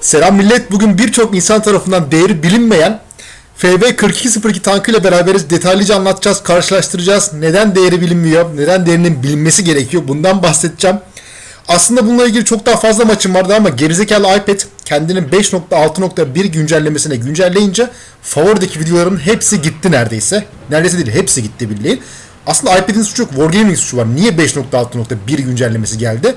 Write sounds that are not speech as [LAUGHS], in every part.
Selam millet. Bugün birçok insan tarafından değeri bilinmeyen FB 4202 tankıyla beraberiz. Detaylıca anlatacağız, karşılaştıracağız. Neden değeri bilinmiyor, neden değerinin bilinmesi gerekiyor bundan bahsedeceğim. Aslında bununla ilgili çok daha fazla maçım vardı ama gerizekalı iPad kendinin 5.6.1 güncellemesine güncelleyince favorideki videoların hepsi gitti neredeyse. Neredeyse değil, hepsi gitti bildiğin. Aslında iPad'in suçu yok, Wargaming suçu var. Niye 5.6.1 güncellemesi geldi?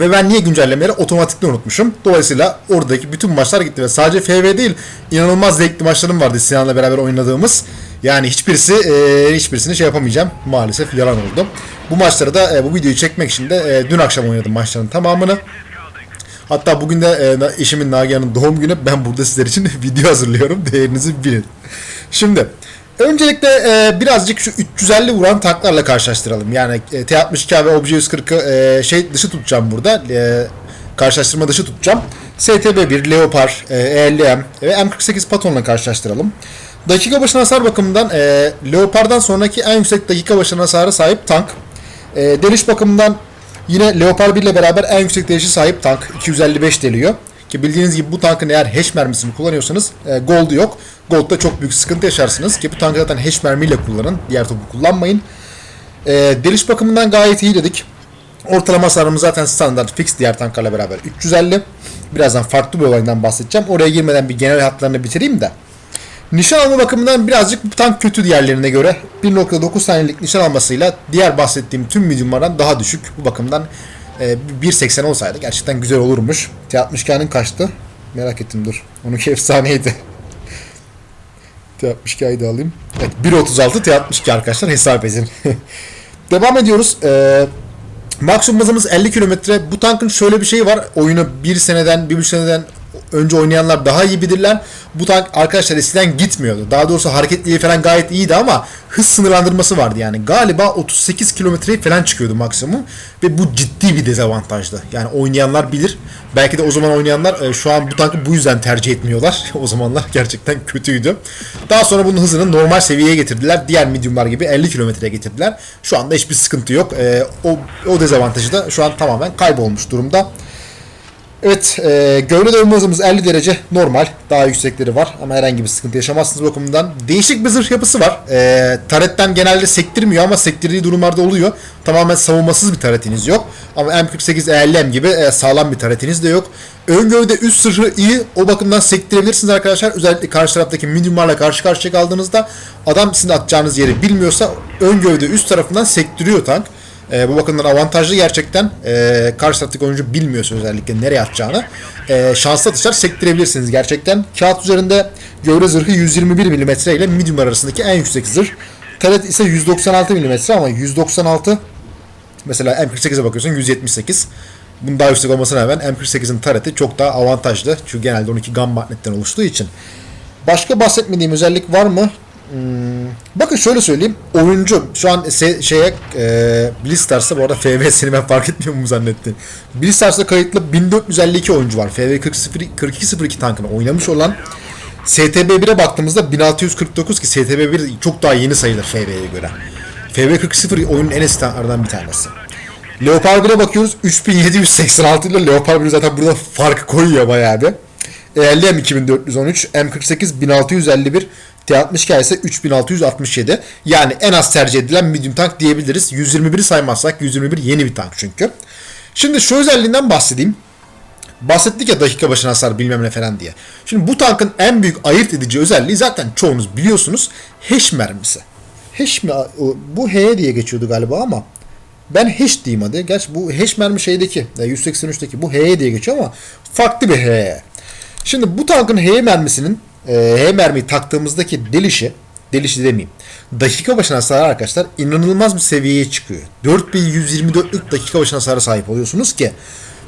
Ve ben niye güncellemeleri otomatikte unutmuşum. Dolayısıyla oradaki bütün maçlar gitti ve sadece FV değil inanılmaz zevkli maçlarım vardı Sinan'la beraber oynadığımız. Yani hiçbirisi e, hiçbirisini şey yapamayacağım. Maalesef yalan oldu. Bu maçları da e, bu videoyu çekmek için de e, dün akşam oynadım maçların tamamını. Hatta bugün de e, eşimin Nagihan'ın doğum günü. Ben burada sizler için [LAUGHS] video hazırlıyorum. Değerinizi bilin. Şimdi Öncelikle e, birazcık şu 350 vuran tanklarla karşılaştıralım. Yani e, T-62 ve Obje 140'ı e, şey dışı tutacağım burada. E, karşılaştırma dışı tutacağım. STB1, Leopard, e, ELM ve M48 Patron'la karşılaştıralım. Dakika başına hasar bakımından e, Leopard'dan sonraki en yüksek dakika başına hasara sahip tank. E, deliş bakımından yine Leopard 1 ile beraber en yüksek delişi sahip tank. 255 deliyor. Ki bildiğiniz gibi bu tankın eğer hash mermisini kullanıyorsanız e, gold yok. Gold'da çok büyük sıkıntı yaşarsınız ki bu tankı zaten hash mermiyle kullanın. Diğer topu kullanmayın. E, deliş bakımından gayet iyi dedik. Ortalama hasarımız zaten standart fix diğer tanklarla beraber 350. Birazdan farklı bir olaydan bahsedeceğim. Oraya girmeden bir genel hatlarını bitireyim de. Nişan alma bakımından birazcık bu tank kötü diğerlerine göre. 1.9 saniyelik nişan almasıyla diğer bahsettiğim tüm mediumlardan daha düşük. Bu bakımdan e, 1.80 olsaydı gerçekten güzel olurmuş. T-62'nın kaçtı? Merak ettim dur. Onunki [LAUGHS] efsaneydi. T-62'yi de alayım. Evet 1.36 T-62 arkadaşlar hesap edin. [LAUGHS] Devam ediyoruz. Ee, maksimum hızımız 50 kilometre. Bu tankın şöyle bir şeyi var. Oyunu bir seneden, bir buçuk seneden önce oynayanlar daha iyi bilirler. Bu tank arkadaşlar eskiden gitmiyordu. Daha doğrusu hareketliliği falan gayet iyiydi ama hız sınırlandırması vardı yani. Galiba 38 kilometreye falan çıkıyordu maksimum. Ve bu ciddi bir dezavantajdı. Yani oynayanlar bilir. Belki de o zaman oynayanlar e, şu an bu tankı bu yüzden tercih etmiyorlar. [LAUGHS] o zamanlar gerçekten kötüydü. Daha sonra bunun hızını normal seviyeye getirdiler. Diğer mediumlar gibi 50 kilometreye getirdiler. Şu anda hiçbir sıkıntı yok. E, o, o dezavantajı da şu an tamamen kaybolmuş durumda. Evet, e, gövde dövme hızımız 50 derece normal. Daha yüksekleri var ama herhangi bir sıkıntı yaşamazsınız bakımından. Değişik bir zırh yapısı var. E, taretten genelde sektirmiyor ama sektirdiği durumlarda oluyor. Tamamen savunmasız bir taretiniz yok. Ama M48 ELM gibi e, sağlam bir taretiniz de yok. Ön gövde üst zırhı iyi. O bakımdan sektirebilirsiniz arkadaşlar. Özellikle karşı taraftaki mediumlarla karşı karşıya kaldığınızda adam sizin atacağınız yeri bilmiyorsa ön gövde üst tarafından sektiriyor tank. E, bu bakımdan avantajlı gerçekten. E, karşı taraftaki oyuncu bilmiyorsa özellikle nereye atacağını. E, şanslı atışlar sektirebilirsiniz gerçekten. Kağıt üzerinde gövde zırhı 121 mm ile medium arasındaki en yüksek zırh. Taret ise 196 mm ama 196 mesela M48'e bakıyorsun 178. Bunun daha yüksek olmasına rağmen M48'in tareti çok daha avantajlı. Çünkü genelde 12 gam magnetten oluştuğu için. Başka bahsetmediğim özellik var mı? Hmm, bakın şöyle söyleyeyim. Oyuncu şu an se- şeye e, Blistars'ta bu arada FV'sini ben fark etmiyor mu zannettim. Blistars'ta kayıtlı 1452 oyuncu var. FV 4202 tankını oynamış olan STB1'e baktığımızda 1649 ki STB1 çok daha yeni sayılır FV'ye göre. FV 42 oyunun en eski tanklardan bir tanesi. Leopard 1'e bakıyoruz 3786 ile Leopard 1 zaten burada fark koyuyor bayağı bir. ELM 2413, M48 1651, T60K ise 3667. Yani en az tercih edilen medium tank diyebiliriz. 121'i saymazsak 121 yeni bir tank çünkü. Şimdi şu özelliğinden bahsedeyim. Bahsettik ya dakika başına hasar bilmem ne falan diye. Şimdi bu tankın en büyük ayırt edici özelliği zaten çoğunuz biliyorsunuz. Hash mermisi. Hash mi? Bu H diye geçiyordu galiba ama ben hash diyeyim hadi. Gerçi bu hash mermi şeydeki 183'teki bu H diye geçiyor ama farklı bir H. Şimdi bu tankın H mermisinin e, H taktığımızdaki delişi delişi demeyeyim. Dakika başına hasar arkadaşlar inanılmaz bir seviyeye çıkıyor. 4124'lük dakika başına hasara sahip oluyorsunuz ki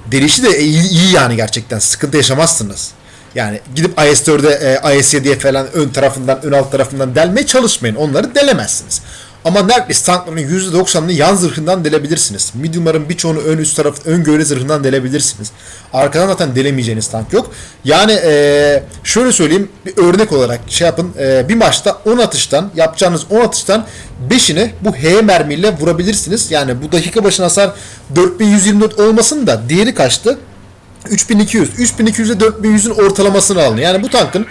delişi de iyi, iyi yani gerçekten sıkıntı yaşamazsınız. Yani gidip IS-4'e, e, IS-7'ye falan ön tarafından, ön alt tarafından delmeye çalışmayın. Onları delemezsiniz. Ama neredeyse tankların %90'ını yan zırhından delebilirsiniz. Medium'ların birçoğunu ön üst taraf, ön gövde zırhından delebilirsiniz. Arkadan zaten delemeyeceğiniz tank yok. Yani ee, şöyle söyleyeyim bir örnek olarak şey yapın. E, bir maçta 10 atıştan yapacağınız 10 atıştan 5'ini bu H mermiyle vurabilirsiniz. Yani bu dakika başına hasar 4124 olmasın da diğeri kaçtı? 3200. 3200 ile 4100'ün ortalamasını alın. Yani bu tankın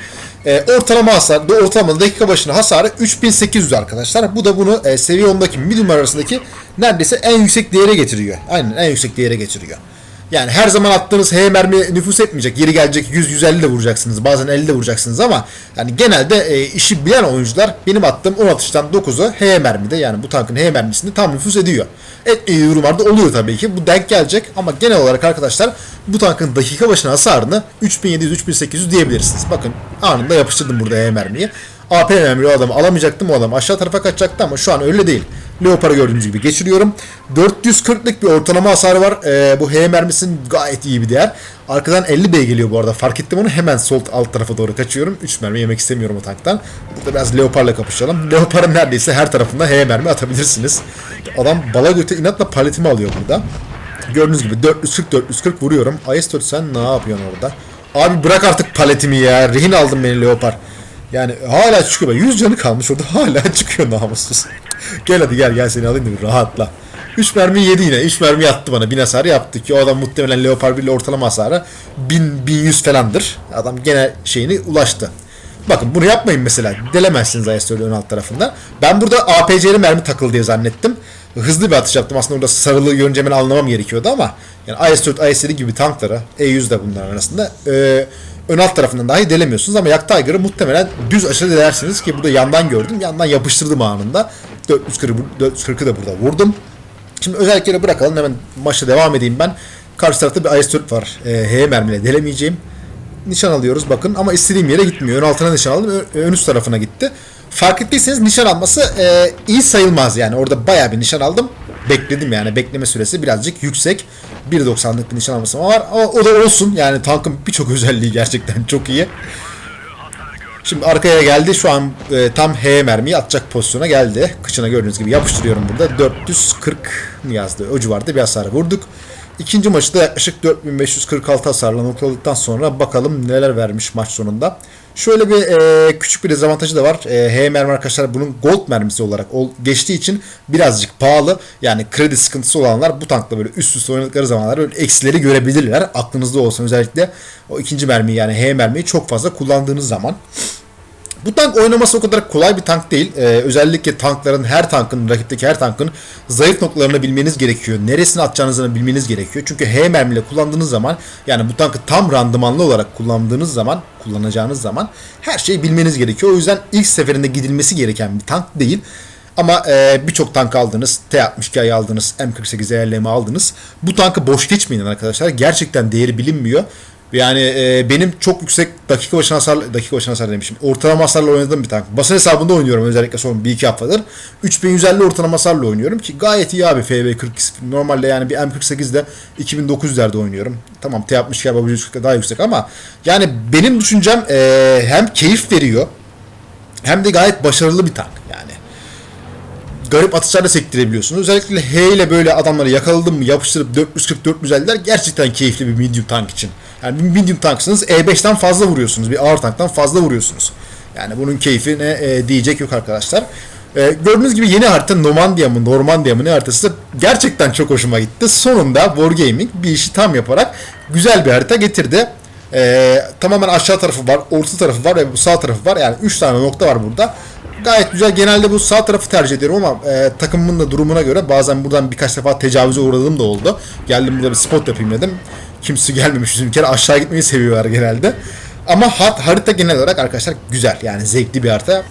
e, ortalama hasar, da ortalama dakika başına hasarı 3800 arkadaşlar. Bu da bunu e, seviye 10'daki medium arasındaki neredeyse en yüksek değere getiriyor. Aynen en yüksek değere getiriyor. Yani her zaman attığınız H mermi nüfus etmeyecek. Yeri gelecek 100-150 de vuracaksınız. Bazen 50 de vuracaksınız ama yani genelde e, işi bilen oyuncular benim attığım 10 atıştan 9'u H mermide yani bu tankın H mermisinde tam nüfus ediyor. Etmediği durumlarda oluyor tabii ki. Bu denk gelecek ama genel olarak arkadaşlar bu tankın dakika başına hasarını 3700-3800 diyebilirsiniz. Bakın anında yapıştırdım burada H mermiyi. AP mermi o adamı alamayacaktım o adam aşağı tarafa kaçacaktı ama şu an öyle değil. Leopard'ı gördüğünüz gibi geçiriyorum. 440'lık bir ortalama hasarı var. Ee, bu H mermisinin gayet iyi bir değer. Arkadan 50 B geliyor bu arada. Fark ettim onu. Hemen sol alt tarafa doğru kaçıyorum. 3 mermi yemek istemiyorum o tanktan. Burada biraz Leopard'la kapışalım. Leopard'ın neredeyse her tarafında H mermi atabilirsiniz. Adam bala göte inatla paletimi alıyor burada. Gördüğünüz gibi 440-440 vuruyorum. IS-4 sen ne yapıyorsun orada? Abi bırak artık paletimi ya. Rehin aldım beni Leopard. Yani hala çıkıyor. 100 canı kalmış orada [LAUGHS] hala çıkıyor namussuz. gel hadi gel gel seni alayım da rahatla. 3 mermi yedi yine. 3 mermi yattı bana. 1000 hasar yaptı ki o adam muhtemelen Leopard 1 ile ortalama hasarı 1000 1100 falandır. Adam gene şeyini ulaştı. Bakın bunu yapmayın mesela. Delemezsiniz IS-4'ün ön alt tarafında. Ben burada APC'li mermi takıldı diye zannettim. Hızlı bir atış yaptım. Aslında orada sarılı görünce hemen anlamam gerekiyordu ama yani IS-4, IS-7 gibi tankları, E100 de bunların arasında e, ön alt tarafından dahi delemiyorsunuz ama Yak Tiger'ı muhtemelen düz aşırı delersiniz ki burada yandan gördüm. Yandan yapıştırdım anında. 440, 440'ı da burada vurdum. Şimdi özellikleri bırakalım hemen maça devam edeyim ben. Karşı tarafta bir IS-4 var. E, H mermiyle delemeyeceğim. Nişan alıyoruz bakın ama istediğim yere gitmiyor. Ön altına nişan aldım. Ön üst tarafına gitti. Fark ettiyseniz nişan alması e, iyi sayılmaz yani. Orada bayağı bir nişan aldım. Bekledim yani. Bekleme süresi birazcık yüksek. 1.90'lık bir nişan alması var. Ama o da olsun. Yani tankın birçok özelliği gerçekten çok iyi. Şimdi arkaya geldi. Şu an e, tam H mermiyi atacak pozisyona geldi. Kıçına gördüğünüz gibi yapıştırıyorum burada. 440 mı yazdı? O civarda bir hasar vurduk. İkinci maçta yaklaşık 4546 hasarla noktaladıktan sonra bakalım neler vermiş maç sonunda. Şöyle bir e, küçük bir dezavantajı da var. E, H mermi arkadaşlar bunun gold mermisi olarak ol, geçtiği için birazcık pahalı. Yani kredi sıkıntısı olanlar bu tankla böyle üst üste oynadıkları zamanlar böyle eksileri görebilirler. Aklınızda olsun özellikle o ikinci mermiyi yani H mermiyi çok fazla kullandığınız zaman. Bu tank oynaması o kadar kolay bir tank değil. Ee, özellikle tankların, her tankın, rakipteki her tankın zayıf noktalarını bilmeniz gerekiyor. Neresini atacağınızı bilmeniz gerekiyor. Çünkü H mermiyle kullandığınız zaman, yani bu tankı tam randımanlı olarak kullandığınız zaman, kullanacağınız zaman her şeyi bilmeniz gerekiyor. O yüzden ilk seferinde gidilmesi gereken bir tank değil. Ama e, birçok tank aldınız, T-62'yi aldınız, M48 ERLM aldınız. Bu tankı boş geçmeyin arkadaşlar. Gerçekten değeri bilinmiyor. Yani e, benim çok yüksek dakika başına hasar, dakika başına hasar demişim. Ortalama hasarla oynadığım bir tank. Basın hesabında oynuyorum özellikle son bir iki haftadır. 3150 ortalama hasarla oynuyorum ki gayet iyi abi FB40. Normalde yani bir M48'de 2900'lerde oynuyorum. Tamam T60 galiba daha yüksek ama yani benim düşüncem e, hem keyif veriyor hem de gayet başarılı bir tank yani garip atışlarla sektirebiliyorsunuz. Özellikle H ile böyle adamları yakaladım mı yapıştırıp 440-450'ler gerçekten keyifli bir medium tank için. Yani medium tanksınız E5'ten fazla vuruyorsunuz. Bir ağır tanktan fazla vuruyorsunuz. Yani bunun keyfine e, diyecek yok arkadaşlar. E, gördüğünüz gibi yeni harita Normandiya mı Normandiya mı ne haritası gerçekten çok hoşuma gitti. Sonunda Wargaming bir işi tam yaparak güzel bir harita getirdi. E, tamamen aşağı tarafı var, orta tarafı var ve bu sağ tarafı var. Yani 3 tane nokta var burada gayet güzel. Genelde bu sağ tarafı tercih ediyorum ama e, takımımın da durumuna göre bazen buradan birkaç defa tecavüze uğradığım da oldu. Geldim burada bir spot yapayım dedim. Kimse gelmemiş. Bir kere aşağı gitmeyi seviyorlar genelde. Ama hat, harita genel olarak arkadaşlar güzel. Yani zevkli bir harita.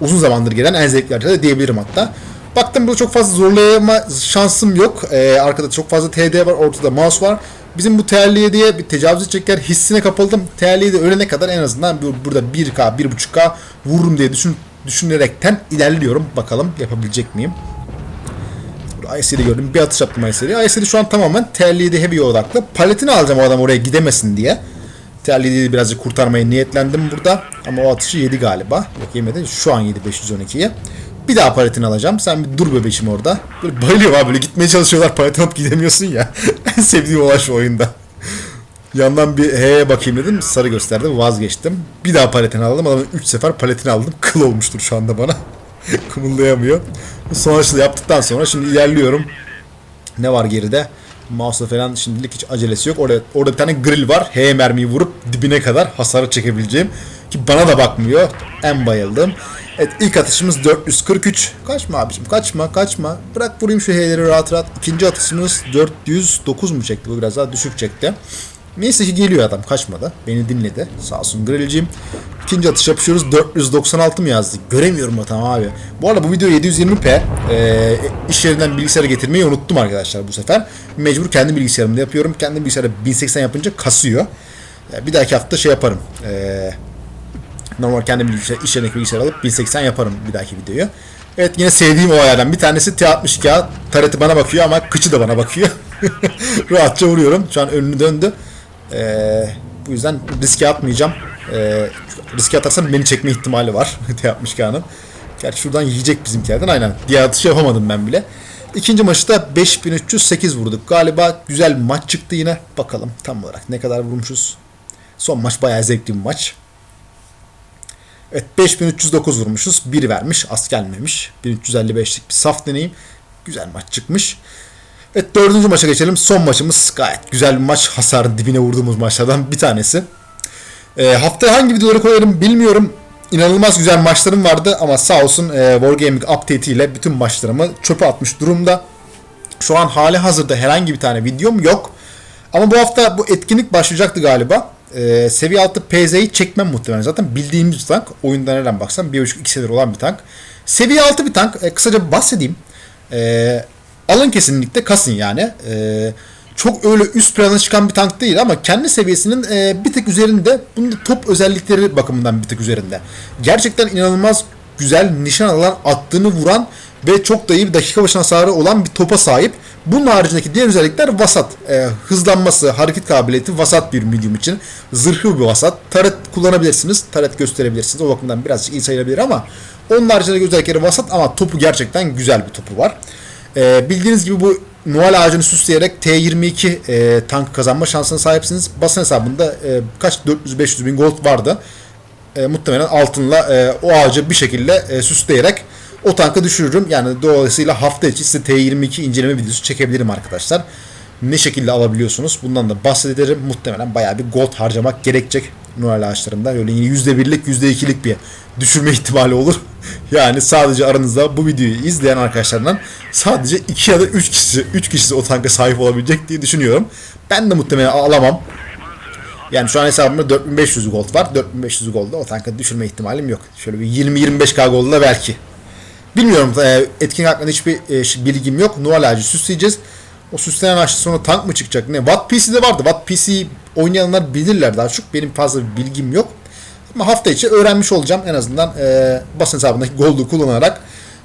Uzun zamandır gelen en zevkli harita diyebilirim hatta. Baktım burada çok fazla zorlayama şansım yok. Ee, arkada çok fazla TD var. Ortada mouse var. Bizim bu TL7'ye bir tecavüz edecekler hissine kapıldım. TL7 ölene kadar en azından burada 1K, 1.5K vururum diye düşün, düşünerekten ilerliyorum. Bakalım yapabilecek miyim? ISL'i gördüm. Bir atış yaptım ISL'i. ISL'i şu an tamamen TL7 Heavy'ye odaklı. Paletini alacağım o adam oraya gidemesin diye. TL7'yi birazcık kurtarmaya niyetlendim burada. Ama o atışı yedi galiba. Yok yemedi. Şu an yedi 512'ye. Bir daha paletini alacağım. Sen bir dur bebeşim orada. Böyle bayılıyor abi böyle gitmeye çalışıyorlar paletini alıp gidemiyorsun ya. [LAUGHS] en sevdiğim olay şu oyunda. Yandan bir H'ye bakayım dedim. Sarı gösterdi. Vazgeçtim. Bir daha paletini aldım. Adamın 3 sefer paletini aldım. Kıl olmuştur şu anda bana. [LAUGHS] Kımıldayamıyor. Son açılı yaptıktan sonra şimdi ilerliyorum. Ne var geride? Mouse'la falan şimdilik hiç acelesi yok. Orada, orada bir tane grill var. H mermiyi vurup dibine kadar hasarı çekebileceğim. Ki bana da bakmıyor. En bayıldım. Evet ilk atışımız 443. Kaçma abicim kaçma kaçma. Bırak vurayım şu H'leri rahat rahat. İkinci atışımız 409 mu çekti? Bu biraz daha düşük çekti. Neyse ki geliyor adam kaçmadı. Beni dinledi. Sağ olsun grillciğim. İkinci atış yapışıyoruz. 496 mı yazdı? Göremiyorum o tamam abi. Bu arada bu video 720p. Ee, iş yerinden bilgisayara getirmeyi unuttum arkadaşlar bu sefer. Mecbur kendi bilgisayarımda yapıyorum. Kendi bilgisayarda 1080 yapınca kasıyor. Bir dahaki hafta şey yaparım. Ee, normal kendi bilgisayar, iş yerindeki bilgisayar alıp 1080 yaparım bir dahaki videoyu. Evet yine sevdiğim olaylardan bir tanesi T62 Tareti bana bakıyor ama kıçı da bana bakıyor. [LAUGHS] Rahatça vuruyorum. Şu an önünü döndü. Ee, bu yüzden riske atmayacağım. Ee, riske atarsam beni çekme ihtimali var. [LAUGHS] T62'nın. Gerçi şuradan yiyecek bizimkilerden. Aynen. Diğer atışı yapamadım ben bile. İkinci maçta 5308 vurduk. Galiba güzel bir maç çıktı yine. Bakalım tam olarak ne kadar vurmuşuz. Son maç bayağı zevkli bir maç. Evet 5309 vurmuşuz. 1 vermiş. Az gelmemiş. 1355'lik bir saf deneyim. Güzel maç çıkmış. Evet dördüncü maça geçelim. Son maçımız gayet güzel bir maç. Hasarın dibine vurduğumuz maçlardan bir tanesi. E, haftaya hangi videoları koyarım bilmiyorum. İnanılmaz güzel maçlarım vardı ama sağ olsun e, Wargaming update ile bütün maçlarımı çöpe atmış durumda. Şu an hali hazırda herhangi bir tane videom yok. Ama bu hafta bu etkinlik başlayacaktı galiba. Ee, seviye 6 PZ'yi çekmem muhtemelen. Zaten bildiğimiz bir tank. Oyunda nereden baksan 1.5-2 seviye olan bir tank. Seviye 6 bir tank. Ee, kısaca bahsedeyim. Ee, alın kesinlikle kasın yani. Ee, çok öyle üst plana çıkan bir tank değil ama kendi seviyesinin e, bir tık üzerinde. Bunun da top özellikleri bakımından bir tık üzerinde. Gerçekten inanılmaz güzel nişan alan attığını vuran ve çok da iyi bir dakika başına hasarı olan bir topa sahip. Bunun haricindeki diğer özellikler vasat. E, hızlanması, hareket kabiliyeti vasat bir medium için. Zırhlı bir vasat. Taret kullanabilirsiniz. Taret gösterebilirsiniz. O bakımdan birazcık iyi sayılabilir ama onun haricindeki özellikleri vasat ama topu gerçekten güzel bir topu var. E, bildiğiniz gibi bu Noel ağacını süsleyerek T22 e, tank kazanma şansına sahipsiniz. Basın hesabında e, kaç 400-500 bin gold vardı. E, muhtemelen altınla e, o ağacı bir şekilde e, süsleyerek o tankı düşürürüm. Yani dolayısıyla hafta içi size T22 inceleme videosu çekebilirim arkadaşlar. Ne şekilde alabiliyorsunuz? Bundan da bahsederim. Muhtemelen bayağı bir gold harcamak gerekecek Noel ağaçlarında. Öyle yine %1'lik %2'lik bir düşürme ihtimali olur. [LAUGHS] yani sadece aranızda bu videoyu izleyen arkadaşlardan sadece 2 ya da 3 kişi 3 kişisi o tanka sahip olabilecek diye düşünüyorum. Ben de muhtemelen alamam. Yani şu an hesabımda 4500 gold var. 4500 gold'da o tanka düşürme ihtimalim yok. Şöyle bir 20-25k gold'da belki. Bilmiyorum e, etkin hakkında hiçbir e, bilgim yok. Noel ağacı süsleyeceğiz. O süslenen ağaçta sonra tank mı çıkacak ne? Watt PC'de vardı. Watt PC oynayanlar bilirler daha çok. Benim fazla bir bilgim yok. Ama hafta içi öğrenmiş olacağım. En azından e, basın hesabındaki gold'u kullanarak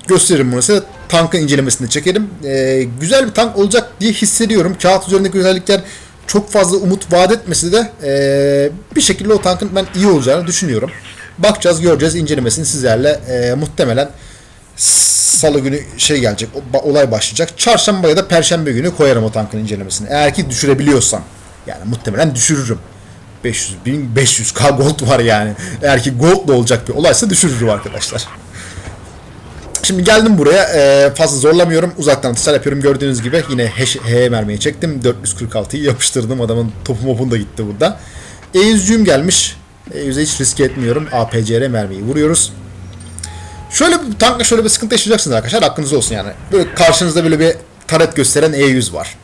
gösteririm bunu size. Tankın incelemesini çekerim. E, güzel bir tank olacak diye hissediyorum. Kağıt üzerindeki özellikler çok fazla umut vaat etmesi de e, bir şekilde o tankın ben iyi olacağını düşünüyorum. Bakacağız, göreceğiz incelemesini sizlerle e, muhtemelen salı günü şey gelecek, olay başlayacak. Çarşamba ya da perşembe günü koyarım o tankın incelemesini. Eğer ki düşürebiliyorsam. Yani muhtemelen düşürürüm. 500 bin 500k gold var yani. Eğer ki gold da olacak bir olaysa düşürürüm arkadaşlar. Şimdi geldim buraya. Fazla zorlamıyorum. Uzaktan atışlar yapıyorum. Gördüğünüz gibi yine H, mermiyi çektim. 446'yı yapıştırdım. Adamın topu mopun da gitti burada. E100'cüğüm gelmiş. E100'e hiç riske etmiyorum. APCR mermiyi vuruyoruz. Şöyle bir tankla şöyle bir sıkıntı yaşayacaksınız arkadaşlar. Aklınız olsun yani. Böyle karşınızda böyle bir taret gösteren E100 var.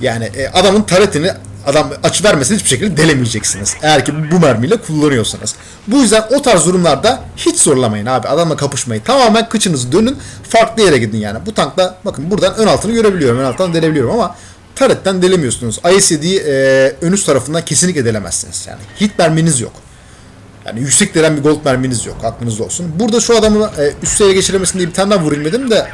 Yani e, adamın taretini adam açı vermesini hiçbir şekilde delemeyeceksiniz. Eğer ki bu mermiyle kullanıyorsanız. Bu yüzden o tarz durumlarda hiç zorlamayın abi. Adamla kapışmayın. Tamamen kıçınızı dönün. Farklı yere gidin yani. Bu tankla bakın buradan ön altını görebiliyorum. Ön alttan delebiliyorum ama taretten delemiyorsunuz. ICD'yi e, ön üst tarafından kesinlikle delemezsiniz. Yani hit merminiz yok. Yani yüksek denen bir gold merminiz yok. Aklınızda olsun. Burada şu adamı e, üst seviyeye geçiremesin diye bir tane daha vurayım dedim de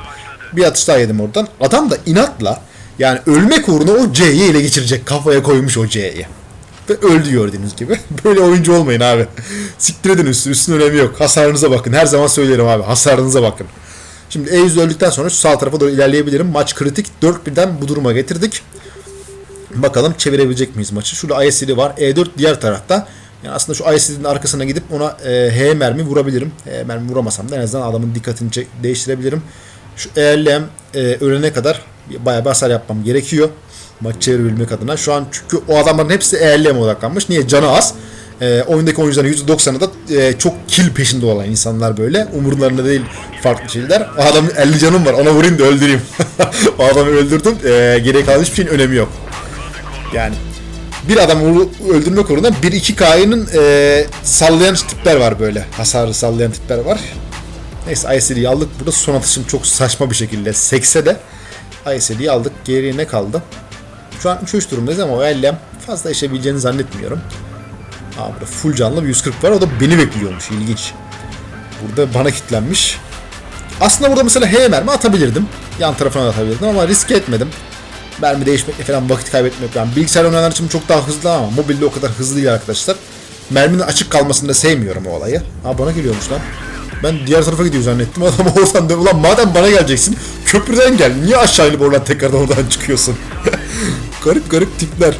bir atış daha yedim oradan. Adam da inatla yani ölmek uğruna o C'yi ele geçirecek. Kafaya koymuş o C'yi. Ve öldü gördüğünüz gibi. [LAUGHS] Böyle oyuncu olmayın abi. Siktir edin üstü. Üstün önemi yok. Hasarınıza bakın. Her zaman söylerim abi. Hasarınıza bakın. Şimdi E100 öldükten sonra şu sağ tarafa doğru ilerleyebilirim. Maç kritik. 4-1'den bu duruma getirdik. Bakalım çevirebilecek miyiz maçı? Şurada ISD var. E4 diğer tarafta. Yani aslında şu ISD'nin arkasına gidip ona e, H mermi vurabilirim. H mermi vuramasam da en azından adamın dikkatini değiştirebilirim. Şu ELM e, ölene kadar bayağı bir hasar yapmam gerekiyor. Maç çevirebilmek adına. Şu an çünkü o adamların hepsi ELM odaklanmış. Niye? Canı az. Ee, oyundaki oyuncuların %90'ı da e, çok kill peşinde olan insanlar böyle. Umurlarında değil farklı şeyler. O adamın 50 canım var ona vurayım da öldüreyim. [LAUGHS] o adamı öldürdüm. Ee, geriye kalan hiçbir şeyin önemi yok. Yani bir adamı öldürmek uğruna 1-2K'nın e, sallayan tipler var böyle. Hasarı sallayan tipler var. Neyse ISD'yi aldık. Burada son atışım çok saçma bir şekilde sekse de ISD'yi aldık. Geriye ne kaldı? Şu an 3-3 durumdayız ama o ellem fazla işebileceğini zannetmiyorum. Aa burada full canlı bir 140 var. O da beni bekliyormuş. İlginç. Burada bana kilitlenmiş. Aslında burada mesela H mermi atabilirdim. Yan tarafına da atabilirdim ama risk etmedim. Mermi değişmekle falan vakit kaybetmek falan. Bilgisayar oynayanlar için çok daha hızlı ama mobilde o kadar hızlı değil arkadaşlar. Merminin açık kalmasını da sevmiyorum o olayı. Ha bana geliyormuş lan. Ben diğer tarafa gidiyor zannettim. [LAUGHS] Adam oradan dön. Ulan madem bana geleceksin köprüden gel. Niye aşağı inip oradan tekrardan oradan çıkıyorsun? [LAUGHS] garip garip tipler.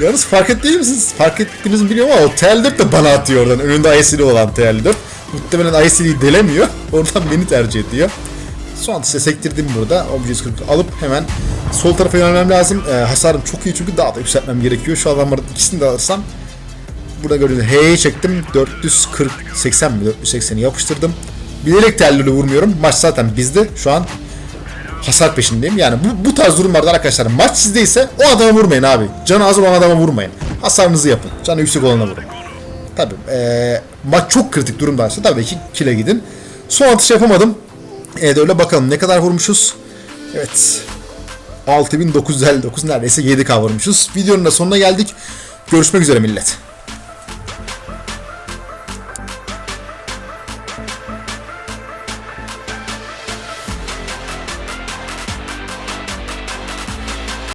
Yalnız fark ettiniz misiniz? Fark ettiniz mi bilmiyorum ama o TL4 de bana atıyor oradan. Önünde ISD olan TL4. Muhtemelen ISD'yi delemiyor. Oradan beni tercih ediyor. Son atışta sektirdim burada. Obje 40 alıp hemen sol tarafa yönelmem lazım. Ee, hasarım çok iyi çünkü daha da yükseltmem gerekiyor. Şu adamların ikisini de alırsam Burada gördüğünüz H'ye çektim. 440 80 mi? 480'i yapıştırdım. Bilerek telleri vurmuyorum. Maç zaten bizde. Şu an hasar peşindeyim. Yani bu, bu tarz durumlarda arkadaşlar maç sizdeyse o adama vurmayın abi. Canı az olan adama vurmayın. Hasarınızı yapın. Canı yüksek olana vurun. Tabi maç çok kritik durumdaysa tabii ki kile gidin. Son atış yapamadım. Evet öyle bakalım ne kadar vurmuşuz. Evet. 6959 neredeyse 7K vurmuşuz. Videonun da sonuna geldik. Görüşmek üzere millet.